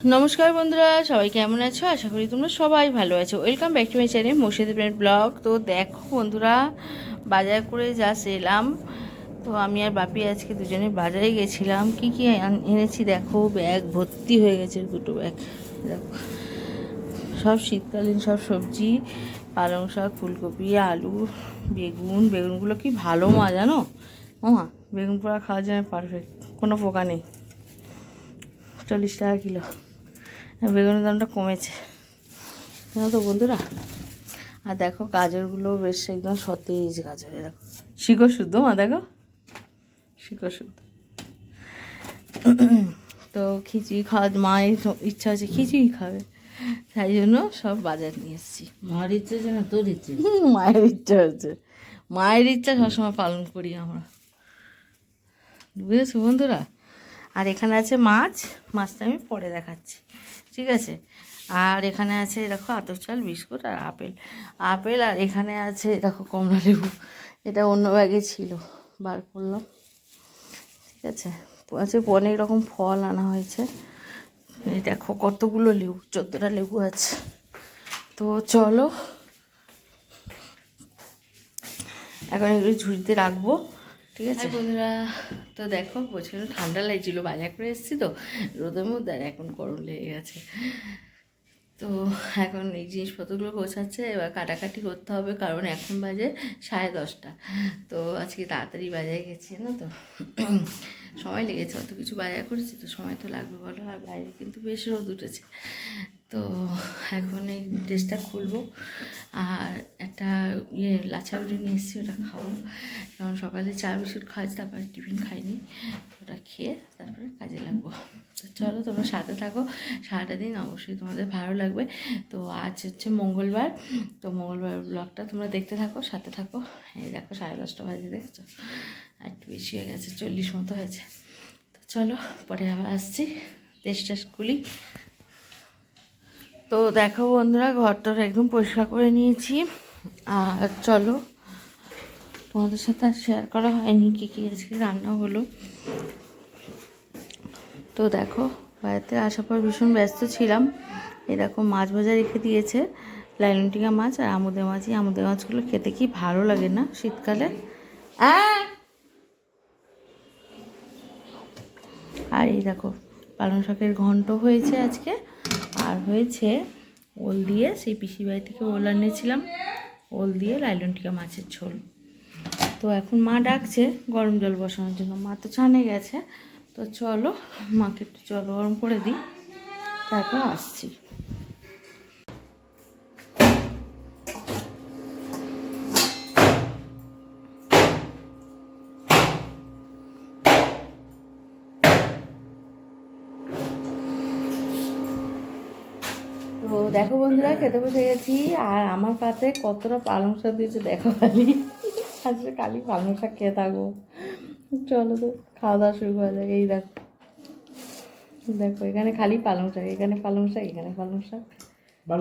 নমস্কার বন্ধুরা, সবাই কেমন আছো? আশা করি তোমরা সবাই ভালো আছো। Welcome back to my channel Murshid brand vlog তো দেখো বন্ধুরা, বাজার করে জাস্ট এলাম। তো আমি আর বাপি আজকে দুজনে বাজারে গেছিলাম। কি কি এনেছি দেখো? ব্যাগ ভর্তি হয়ে গেছে, দুটো ব্যাগ। দেখো, সব শীতকালীন সব সবজি, পালং শাক, ফুলকপি, আলু, বেগুন। বেগুনগুলো কি ভালো মা জানো? মামা বেগুন পোড়া খাওয়ার জন্য পারফেক্ট কোনো পোকা নেই। চল্লিশ টাকা কিলো। বেগুনের দামটা কমেছে। জানো তো বন্ধুরা? আর দেখো গাজরগুলো বেশ একদম সতেজ গাজর এরকম শিকড় শুদ্ধ মা দেখো? শিকড় শুদ্ধ। তো খিচুড়ি খাওয়া মায়ের ইচ্ছা হচ্ছে খিচুড়ি খাবে। তাই জন্য সব বাজার নিয়ে এসেছি। মার ইচ্ছে যেন তোর ইচ্ছে? মায়ের ইচ্ছা হচ্ছে মায়ের ইচ্ছা সবসময় পালন করি আমরা। বুঝেছ বন্ধুরা? আর এখানে আছে মাছ মাছটা আমি পরে দেখাচ্ছি। ঠিক আছে? আর এখানে আছে দেখো আতর চাল, বিস্কুট আর আপেল। আপেল আর এখানে আছে দেখো কমলা লেবু। এটা অন্য ব্যাগে ছিল, বার করলাম। ঠিক আছে? আছে অনেক রকম ফল আনা হয়েছে। এই দেখো কতগুলো লেবু, চোদ্দোটা লেবু আছে। তো চলো। এখন এগুলো ঝুড়িতে রাখব। ঠিক আছে? বন্ধুরা, তো দেখো প্রচণ্ড ঠান্ডা লাগছিল, বাজার করে এসেছি তো, রোদের মধ্যে আর এখন গরম লেগে গেছে। তো এখন এই জিনিসপত্রগুলো গোছাচ্ছে, এবার কাটাকাটি করতে হবে, কারণ এখন বাজে সাড়ে দশটা। তো আজকে তাড়াতাড়ি বাজারে গেছি না তো? সময় লেগেছে, অত কিছু বাজার করেছি, তো সময় তো লাগবে বলো, আর বাইরে কিন্তু বেশ রোদ উঠেছে। তো এখন এই ড্রেসটা খুলবো। আর একটা ইয়ে লাচা রুটি নিয়ে এসেছি, ওটা খাব। কারণ সকালে চা, বিস্কুট খাওয়াচ্ছি তারপরে টিফিন খাইনি। ওটা খেয়ে তারপরে কাজে লাগবো। তো চলো, তোমরা সাথে থাকো। সারাটা দিন অবশ্যই তোমাদের ভালো লাগবে। তো আজ হচ্ছে মঙ্গলবার। তো মঙ্গলবার ব্লগটা তোমরা দেখতে থাকো, সাথে থাকো। এই দেখো, সাড়ে দশটা বাজে, দেখছ? একটু বেশি হয়ে গেছে, চল্লিশ মতো হয়েছে। তো চলো, পরে আবার আসছি। টেস্ট খুলি। তো দেখো বন্ধুরা ঘরটা একদম পরিষ্কার করে নিয়েছি। আর চলো, তোমাদের সাথে আর শেয়ার করা হয়নি কী কী আজকে রান্না হলো। তো দেখো, বাড়িতে আসার পর ভীষণ ব্যস্ত ছিলাম। এরকম মাছ ভাজা রেখে দিয়েছে, লাইলনটিকা মাছ আর আমুদে মাছই। আমুদে মাছগুলো খেতে কি ভালো লাগে না শীতকালে! আর এই দেখো, পালং শাকের ঘন্ট হয়েছে আজকে। আর হয়েছে ওল দিয়ে সেই পিসি বাড়ি থেকে ওল আনিয়েছিলাম ওল দিয়ে লাইলনটিকা মাছের ঝোল। তো এখন মা ডাকছে গরম জল বসানোর জন্য। মা তো ছানে গেছে। তো চলো, মাকে একটু জল গরম করে দিই। তারপর আসছি। তো দেখো বন্ধুরা খেতে বসে গেছি। আর আমার পাতে কতটা পালং শাক দিয়েছে দেখো খালি। আজকে কালি পালং শাক খেয়ে থাকব। চলো তো খাওয়া দাওয়া শুরু করা যাক। এই দেখো দেখো এখানে খালি পালং শাক এখানে পালং শাক এখানে পালং শাক।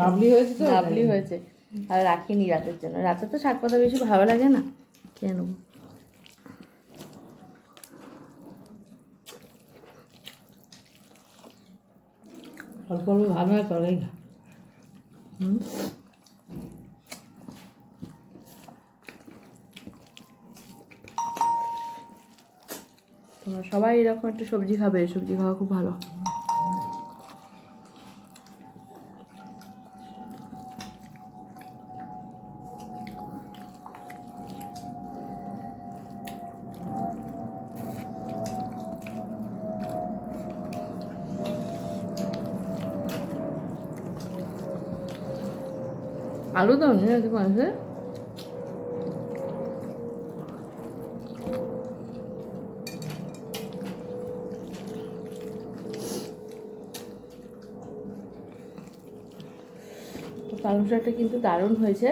লাভলি হয়েছে তো? লাভলি হয়েছে। আর রাখিনি রাতের জন্য। রাতে তো শাক পাতা বেশি ভালো লাগে না। খেয়ে নেব। অল্প অল্প ভালো হয় করেই না। তোমরা সবাই এরকম একটা সবজি খাবে সবজি খাওয়া খুব ভালো। আলু দাও নি আজকে মাঝে পালং শাকটা কিন্তু দারুণ হয়েছে।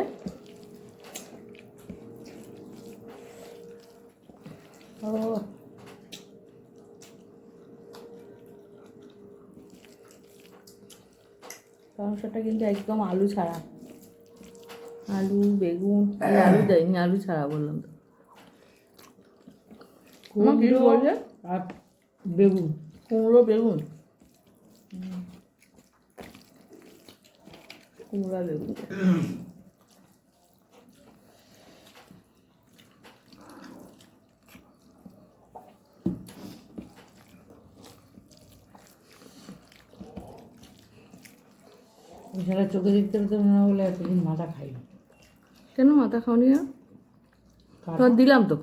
ও। পালং শাকটা কিন্তু একদম আলু ছাড়া। আলু বেগুন এই আলু দেয়নি আলু ছাড়া বললাম তো। মা কি কুমড়ো বলছে? আর বেগুন। কুমড়ো বেগুন। কুমড়া বেগুন। এছাড়া চোখে দেখতে পেতে না বলে এতদিন মাথা খাই কেন মাথা খাওনি? না তোমার দিলাম তো।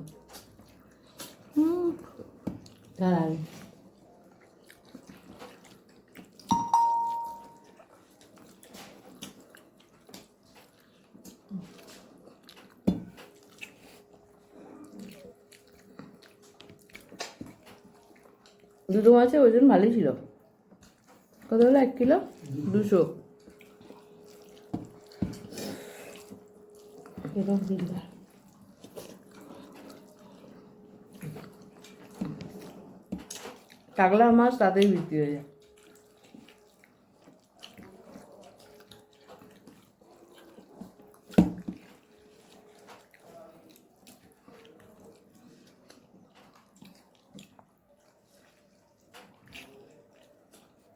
হুম। তার আগে দুটো মাছের ওজন ভালোই ছিল। কত হলো? এক কিলো? দুশো। এরকম দিনটা কাগলা মাছ তাতেই বিক্রি হয়ে যায়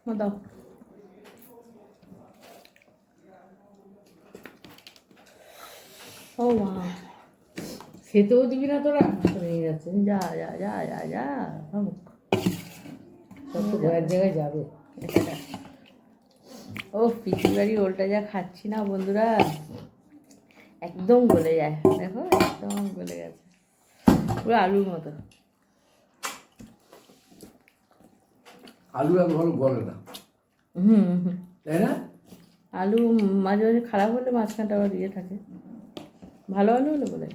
মা দাও ও মা খেতেও দিবি না তোরা? নিয়ে যাচ্ছে। যা যা যা যা যা ভাবুক সব তো ঘরের জায়গায় যাবে। ও পিসির বাড়ি ওলটা যা খাচ্ছি না বন্ধুরা। একদম গলে যায়। দেখো একদম গলে গেছে। পুরো আলুর মতো। আলু আর গলে না। হুম হুম। তাই না? আলু মাঝে মাঝে খারাপ হলে মাঝখানটা আবার ইয়ে থাকে। ভালো আলু হলে বলে।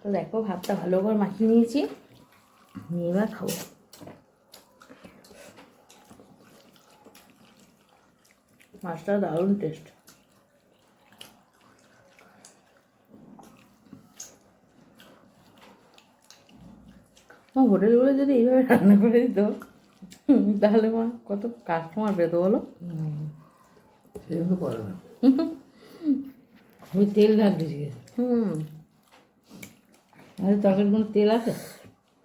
তো দেখো ভাতটা ভালো করে মাখিয়ে নিয়েছি। নিয়ে এবার খাব। মাছটা দারুণ টেস্ট হোটেলগুলো যদি এইভাবে রান্না করে দিত তাহলে মা কত কাস্টমার পেতো বলো? তো করে না। আমি তেল ঢালতে শিখেছি হুম। আরে তরকারির কোনো তেল আছে?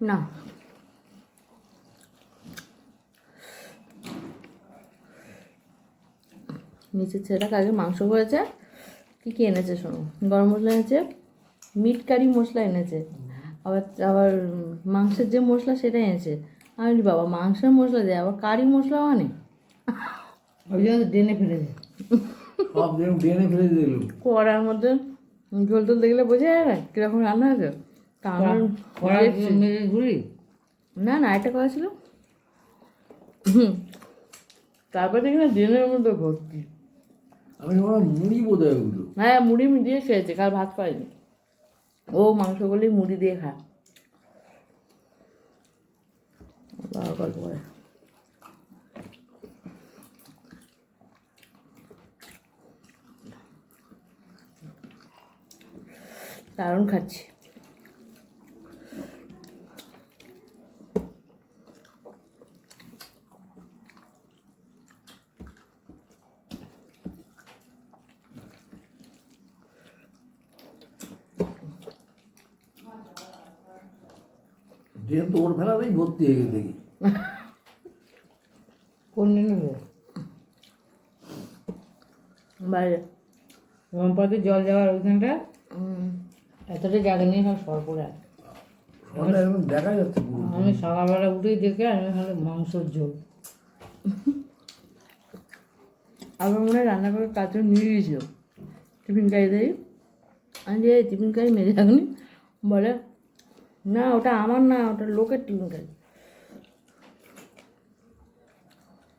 না। নিচের ছেলেটা আগে মাংস করেছে। কী কী এনেছে শোনো? গরম মশলা এনেছে মিট কারি মশলা এনেছে আবার আবার মাংসের যে মশলা সেটা এনেছে। আমি বাবা মাংসের মশলা দেয় আবার কারি মশলা মানে ওই জন্য ডেনে ফেলেছে। সব দিন ডেনে ফেলে দিল। কড়ার মধ্যে ঝোল টোল দেখলে বোঝা যায় না কীরকম রান্না হয়েছে। তা আমার ঘুরি। না না এটা করা ছিল। হুম। তারপর দেখি না দিনের মধ্যে ভর্তি। আমি ভাবলাম মুড়ি বোধ হয় ওগুলো। হ্যাঁ মুড়ি দিয়ে খেয়েছে কাল ভাত পাইনি। ও মাংসগুলি মুড়ি দিয়ে খায়। বাবা গল্প করে। দারুণ খাচ্ছি। ড্রেন তো ওর ফেলাতেই ভর্তি হয়ে গেছে দেখি। কোন নেবে বাইরে। রমপাতে জল যাওয়ার ওইখানটা? এতটা জায়গা নিয়ে সব সর আছে। দেখা যাচ্ছে আমি সকালবেলা উঠেই দেখে আমি হলো মাংসর ঝোল। আমার মনে হয় রান্না করে কাজ নিয়ে গেছিল। টিফিন কারি দেই আমি যে টিফিন কারি মেরে রাখনি বলে না ওটা আমার না ওটা লোকের টিফিন কারি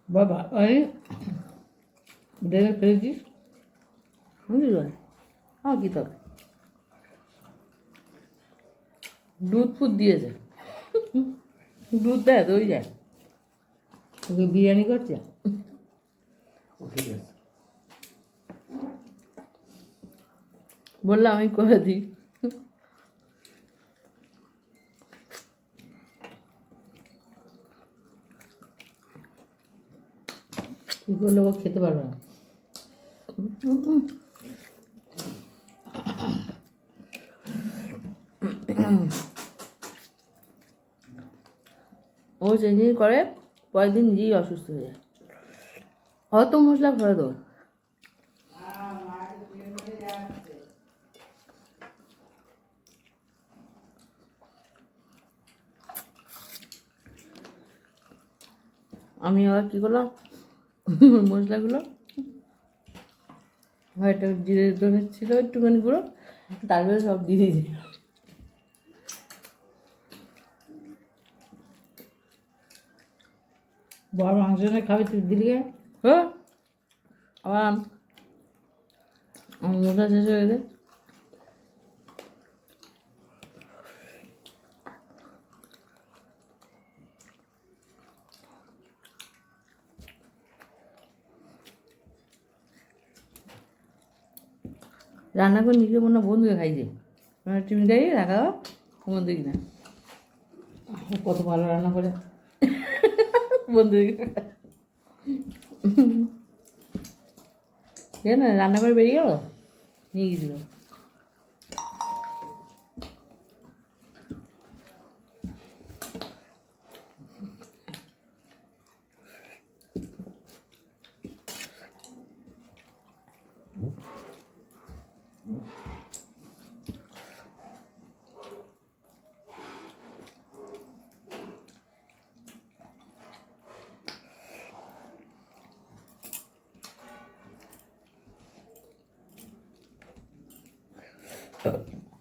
বাবা আমি ডেনে ফেলেছিস? বুঝলি আমার কী তবে? দুধ ফুদ দিয়েছে। দুধ দেয়, দই যায় তোকে বিরিয়ানি করছে? বললাম, আমি করে দিই। কী করলে ও খেতে পারবে না? চেঞ্জ করে পরের দিন নিজেই অসুস্থ হয়ে যায়। অত মশলা ভরে দেবো আমি আবার কী করলাম? মশলাগুলো হয়তো জিরে ধরে ছিল একটুখানি গুঁড়ো, তারপরে সব দিয়ে দিয়েছি বড় মাংস খাবি, তুই দিলি গে? হ্যাঁ আবার মশলা শেষ হয়ে গেছে। রান্না করে নিজে মনে বন্ধুকে খাইছে। টিফিন খাইয়ে রাখা বন্ধু কিনা কত ভালো রান্না করে। বন্ধুকে কেন রান্না করে বেরিয়ে গেল নিয়ে গেছিল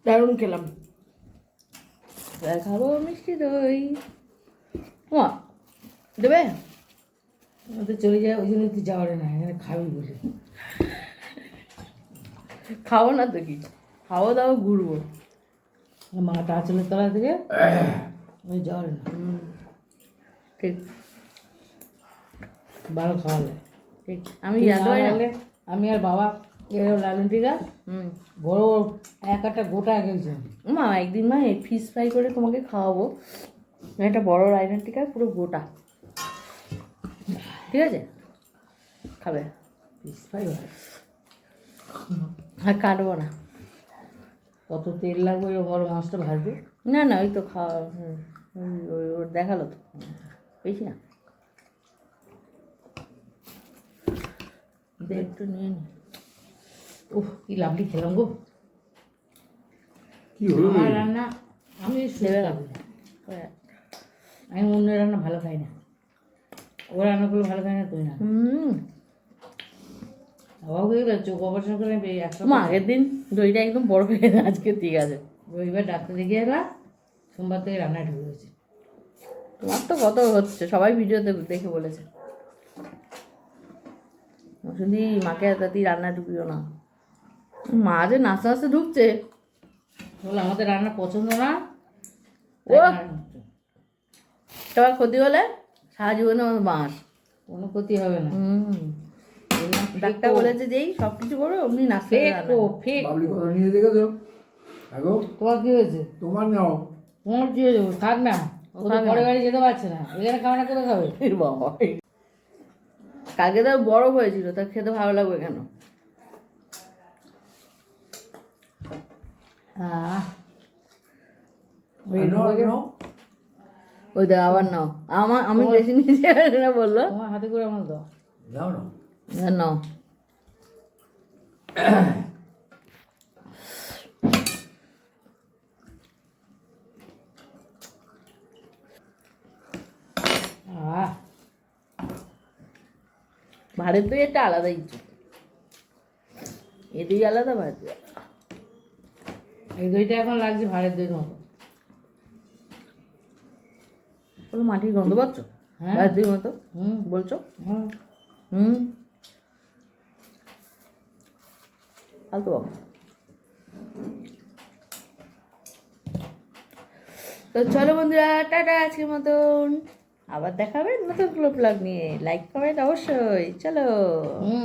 দারুণ খেলাম। খাব মিষ্টি দই। মা দেবে? ওদের চলে যায় ওই জন্য তুই যাওয়ার না এখানে খাবি বলে। খাব না তো কি? খাব দাও ঘুরবো। মাটা আঁচলের তলা থেকে ওই যাওয়ার না। ঠিক। ভালো খাওয়ালে। ঠিক। আমি আমি আর বাবা এরকম লালন টিকা হুম। বড় এক একটা গোটা গেছে মা একদিন মা ফিশ ফ্রাই করে তোমাকে খাওয়াবো। একটা বড় রাইনার টিকা পুরো গোটা। ঠিক আছে? খাবে। পিস পাই আর কাটবো না। কত তেল লাগবে ওই বড় মাছটা ভাজবে না না ওই তো খাওয়া ওই- ওই ওর দেখাল তো। বেশি না। একটু নিয়ে নি। উফ কি লাভলি খেলাম গো। আমার রান্না আমি দেবে সুস্থ আমি অন্যের রান্না ভালো খাই না। ও রান্নাগুলো ভালো খাই না তুই না। হুম। অবাক হয়ে গেল চোখ অপারেশন করে মা আগের দিন দইটা একদম বড় হয়ে গেছে আজকে ঠিক আছে। রবিবার ডাক্তার দেখিয়ে এলাম সোমবার থেকে রান্নায় ঢুকে গেছে তোমার তো কত হচ্ছে সবাই ভিডিওতে দেখে বলেছে। শুধু মাকে তাতি রান্না ঢুকিও না। মা যে নাচতে নাচতে ঢুকছে। বলে আমাদের রান্না পছন্দ না। ও! সবার ক্ষতি হলে সারা জীবনে আমার বাঁশ। কোনো ক্ষতি হবে না। হুম। ডাক্তার বলেছে যেই সব কিছু করবে অমনি নাচতে ফেক ও। ফেক বাবলি কথা নিয়ে দেখেছ আগো তোমার কি হয়েছে? তোমার নাও। তোমার কি হয়েছে? থাক না ও তো থাক না। পরে বাড়ি যেতে পারছে না। এখানে খাওয়া না করে খাবে? বাবা কালকে তো বড় হয়েছিল তা খেতে ভালো লাগবে কেন আহ আর নাও, নাও। ওই দেখ আবার নাও। আমার আমি বেশি নিয়েছি না বলল। তোমার হাতে করে আমার দাও। নাও নাও। আর নাও। দই একটা আলাদা ইচ্ছে এ আলাদা আলাদা। এই দইটা এখন লাগছে ভাড়ের দইয়ের মতো মাটির গন্ধ পাচ্ছ? হ্যাঁ। ভাড়ের দই মতো? হুম। বলছো? হুম। হুম। ফালতু বাবা। তো চলো বন্ধুরা টাটা আজকের মতন। আবার দেখাবেন নতুন ব্লগ নিয়ে। লাইক কমেন্ট অবশ্যই। চলো। হুম